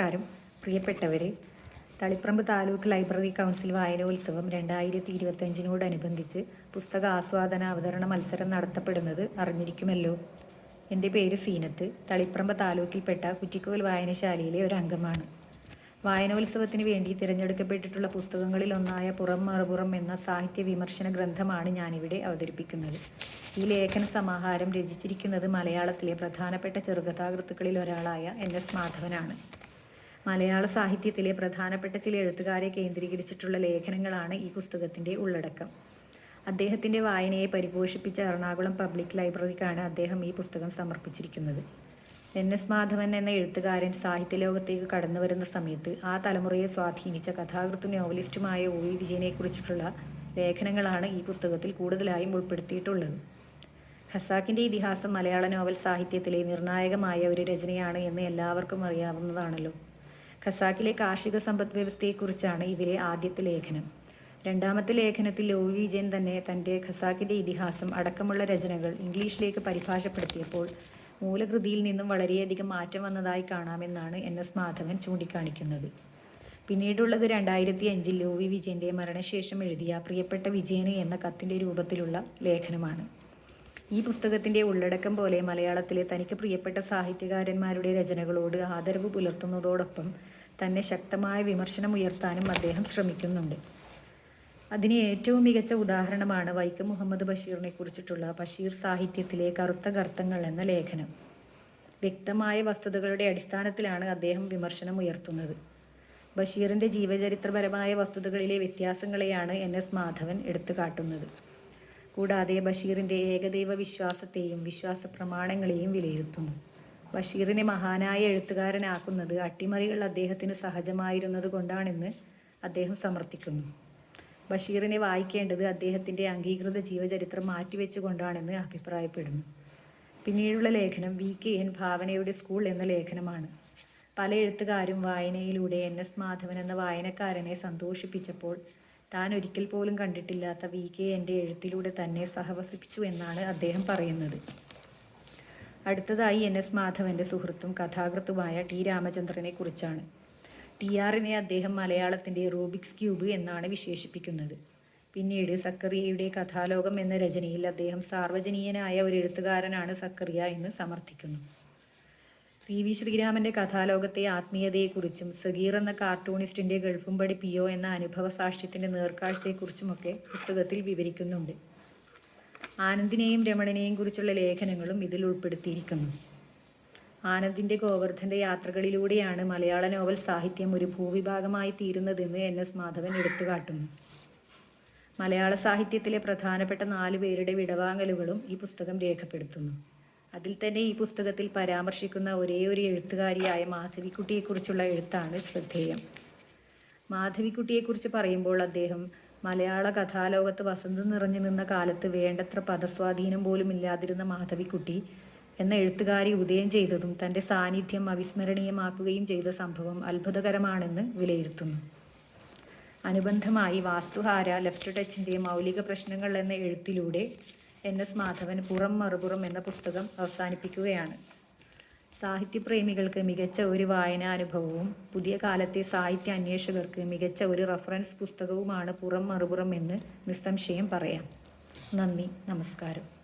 നമസ്കാരം. പ്രിയപ്പെട്ടവരെ Taliparamba taluk library council വായനോത്സവം രണ്ടായിരത്തി ഇരുപത്തഞ്ചിനോടനുബന്ധിച്ച് പുസ്തക ആസ്വാദന അവതരണ മത്സരം നടത്തപ്പെടുന്നത് അറിഞ്ഞിരിക്കുമല്ലോ. എന്റെ പേര് സീനത്ത്. തളിപ്പറമ്പ് താലൂക്കിൽപ്പെട്ട കുറ്റിക്കോൽ വായനശാലയിലെ ഒരു അംഗമാണ് വായനോത്സവത്തിന് വേണ്ടി തിരഞ്ഞെടുക്കപ്പെട്ടിട്ടുള്ള പുസ്തകങ്ങളിൽ ഒന്നായ പുറം മറുപുറം എന്ന സാഹിത്യ വിമർശന ഗ്രന്ഥമാണ് ഞാനിവിടെ അവതരിപ്പിക്കുന്നത്. ഈ ലേഖന സമാഹാരം രചിച്ചിരിക്കുന്നത് മലയാളത്തിലെ പ്രധാനപ്പെട്ട ചെറുകഥാകൃത്തുക്കളിൽ ഒരാളായ എൻ എസ് മാധവനാണ്. മലയാള സാഹിത്യത്തിലെ പ്രധാനപ്പെട്ട ചില എഴുത്തുകാരെ കേന്ദ്രീകരിച്ചിട്ടുള്ള ലേഖനങ്ങളാണ് ഈ പുസ്തകത്തിന്റെ ഉള്ളടക്കം. അദ്ദേഹത്തിന്റെ വായനയെ പരിപോഷിപ്പിച്ച എറണാകുളം പബ്ലിക് ലൈബ്രറിക്കാണ് അദ്ദേഹം ഈ പുസ്തകം സമർപ്പിച്ചിരിക്കുന്നത്. എൻ. എസ്. മാധവൻ എന്ന എഴുത്തുകാരൻ സാഹിത്യ ലോകത്തേക്ക് കടന്നു വരുന്ന സമയത്ത് ആ തലമുറയെ സ്വാധീനിച്ച കഥാകൃത്തും നോവലിസ്റ്റുമായ ഒ വി വിജയനെക്കുറിച്ചിട്ടുള്ള ലേഖനങ്ങളാണ് ഈ പുസ്തകത്തിൽ കൂടുതലായും ഉൾപ്പെടുത്തിയിട്ടുള്ളത്. ഖസാക്കിന്റെ ഇതിഹാസം മലയാള നോവൽ സാഹിത്യത്തിലെ നിർണായകമായ ഒരു രചനയാണ് എന്ന് എല്ലാവർക്കും അറിയാവുന്നതാണല്ലോ. ഖസാക്കിലെ കാർഷിക സമ്പദ് വ്യവസ്ഥയെക്കുറിച്ചാണ് ഇതിലെ ആദ്യത്തെ ലേഖനം. രണ്ടാമത്തെ ലേഖനത്തിൽ ഒ വിജയൻ തന്നെ തന്റെ ഖസാക്കിന്റെ ഇതിഹാസം അടക്കമുള്ള രചനകൾ ഇംഗ്ലീഷിലേക്ക് പരിഭാഷപ്പെടുത്തിയപ്പോൾ മൂലകൃതിയിൽ നിന്നും വളരെയധികം മാറ്റം വന്നതായി കാണാമെന്നാണ് എൻ എസ് മാധവൻ ചൂണ്ടിക്കാണിക്കുന്നത്. പിന്നീടുള്ളത് രണ്ടായിരത്തി അഞ്ചിൽ ഒ വി വിജയന്റെ മരണശേഷം എഴുതിയ പ്രിയപ്പെട്ട വിജയന് എന്ന കത്തിന്റെ രൂപത്തിലുള്ള ലേഖനമാണ്. ഈ പുസ്തകത്തിന്റെ ഉള്ളടക്കം പോലെ മലയാളത്തിലെ തനിക്ക് പ്രിയപ്പെട്ട സാഹിത്യകാരന്മാരുടെ രചനകളോട് ആദരവ് പുലർത്തുന്നതോടൊപ്പം തന്നെ ശക്തമായ വിമർശനം ഉയർത്താനും അദ്ദേഹം ശ്രമിക്കുന്നുണ്ട്. അതിന് ഏറ്റവും മികച്ച ഉദാഹരണമാണ് വൈക്കം മുഹമ്മദ് ബഷീറിനെ കുറിച്ചിട്ടുള്ള ബഷീർ സാഹിത്യത്തിലെ കറുത്ത കർത്തങ്ങൾ എന്ന ലേഖനം. വ്യക്തമായ വസ്തുതകളുടെ അടിസ്ഥാനത്തിലാണ് അദ്ദേഹം വിമർശനം ഉയർത്തുന്നത്. ബഷീറിന്റെ ജീവചരിത്രപരമായ വസ്തുതകളിലെ വ്യത്യാസങ്ങളെയാണ് എൻ. എസ്. മാധവൻ എടുത്തു കാട്ടുന്നത് കൂടാതെ ബഷീറിന്റെ ഏകദൈവ വിശ്വാസത്തെയും വിശ്വാസ പ്രമാണങ്ങളെയും വിലയിരുത്തുന്നു. ബഷീറിനെ മഹാനായ എഴുത്തുകാരനാക്കുന്നത് അട്ടിമറികൾ അദ്ദേഹത്തിന് സഹജമായിരുന്നത് കൊണ്ടാണെന്ന് അദ്ദേഹം സമർത്ഥിക്കുന്നു. ബഷീറിനെ വായിക്കേണ്ടത് അദ്ദേഹത്തിന്റെ അംഗീകൃത ജീവചരിത്രം മാറ്റിവെച്ചുകൊണ്ടാണെന്ന് അഭിപ്രായപ്പെടുന്നു. പിന്നീടുള്ള ലേഖനം വി. കെ. എൻ. ഭാവനയുടെ സ്കൂൾ എന്ന ലേഖനമാണ്. പല എഴുത്തുകാരും വായനയിലൂടെ എൻ. എസ്. മാധവൻ എന്ന വായനക്കാരനെ സന്തോഷിപ്പിച്ചപ്പോൾ താൻ ഒരിക്കൽ പോലും കണ്ടിട്ടില്ലാത്ത വി. കെ. എന്റെ എഴുത്തിലൂടെ തന്നെ സഹവസിപ്പിച്ചു എന്നാണ് അദ്ദേഹം പറയുന്നത്. അടുത്തതായി എൻ എസ് മാധവന്റെ സുഹൃത്തും കഥാകൃത്തുമായ ടി രാമചന്ദ്രനെ കുറിച്ചാണ്. ടി ആറിനെ അദ്ദേഹം മലയാളത്തിന്റെ റൂബിക്സ് ക്യൂബ് എന്നാണ് വിശേഷിപ്പിക്കുന്നത്. പിന്നീട് സക്കറിയയുടെ കഥാലോകം എന്ന രചനയിൽ അദ്ദേഹം സാർവജനീയനായ ഒരു എഴുത്തുകാരനാണ് സക്കറിയ എന്ന് സമർത്ഥിക്കുന്നു. സി വി ശ്രീരാമന്റെ കഥാലോകത്തെ ആത്മീയതയെക്കുറിച്ചും സഗീർ എന്ന കാർട്ടൂണിസ്റ്റിന്റെ ഗൾഫുംപടി പിയോ എന്ന അനുഭവ സാക്ഷ്യത്തിന്റെ നേർക്കാഴ്ചയെക്കുറിച്ചുമൊക്കെ പുസ്തകത്തിൽ വിവരിക്കുന്നുണ്ട്. ആനന്ദിനെയും രമണനെയും കുറിച്ചുള്ള ലേഖനങ്ങളും ഇതിൽ ഉൾപ്പെടുത്തിയിരിക്കുന്നു. ആനന്ദിന്റെ ഗോവർദ്ധന്റെ യാത്രകളിലൂടെയാണ് മലയാള നോവൽ സാഹിത്യം ഒരു ഭൂവിഭാഗമായി തീരുന്നതെന്ന് എൻ. എസ്. മാധവൻ എടുത്തുകാട്ടുന്നു. മലയാള സാഹിത്യത്തിലെ പ്രധാനപ്പെട്ട നാല് പേരുടെ വിടവാങ്ങലുകളും ഈ പുസ്തകം രേഖപ്പെടുത്തുന്നു. അതിൽ തന്നെ ഈ പുസ്തകത്തിൽ പരാമർശിക്കുന്ന ഒരേ ഒരു എഴുത്തുകാരിയായ മാധവിക്കുട്ടിയെക്കുറിച്ചുള്ള എഴുത്താണ് ശ്രദ്ധേയം. മാധവിക്കുട്ടിയെക്കുറിച്ച് പറയുമ്പോൾ അദ്ദേഹം മലയാള കഥാലോകത്ത് വസന്തം നിറഞ്ഞു നിന്ന കാലത്ത് വേണ്ടത്ര പദസ്വാധീനം പോലും ഇല്ലാതിരുന്ന മാധവിക്കുട്ടി എന്ന എഴുത്തുകാരി ഉദയം ചെയ്തതും തന്റെ സാന്നിധ്യം അവിസ്മരണീയമാക്കുകയും ചെയ്ത സംഭവം അത്ഭുതകരമാണെന്ന് വിലയിരുത്തുന്നു. അനുബന്ധമായി വാസ്തുഹാര ലെഫ്റ്റ് ടച്ചിന്റെ മൗലിക പ്രശ്നങ്ങൾ എന്ന എഴുത്തിലൂടെ എൻ എസ് മാധവൻ പുറം മറുപുറം എന്ന പുസ്തകം അവസാനിപ്പിക്കുകയാണ്. സാഹിത്യപ്രേമികൾക്ക് മികച്ച ഒരു വായനാനുഭവവും പുതിയ കാലത്തെ സാഹിത്യ അന്വേഷകർക്ക് മികച്ച ഒരു റഫറൻസ് പുസ്തകവുമാണ് പുറം മറുപുറം എന്ന് നിസ്സംശയം പറയാം. നന്ദി നമസ്കാരം.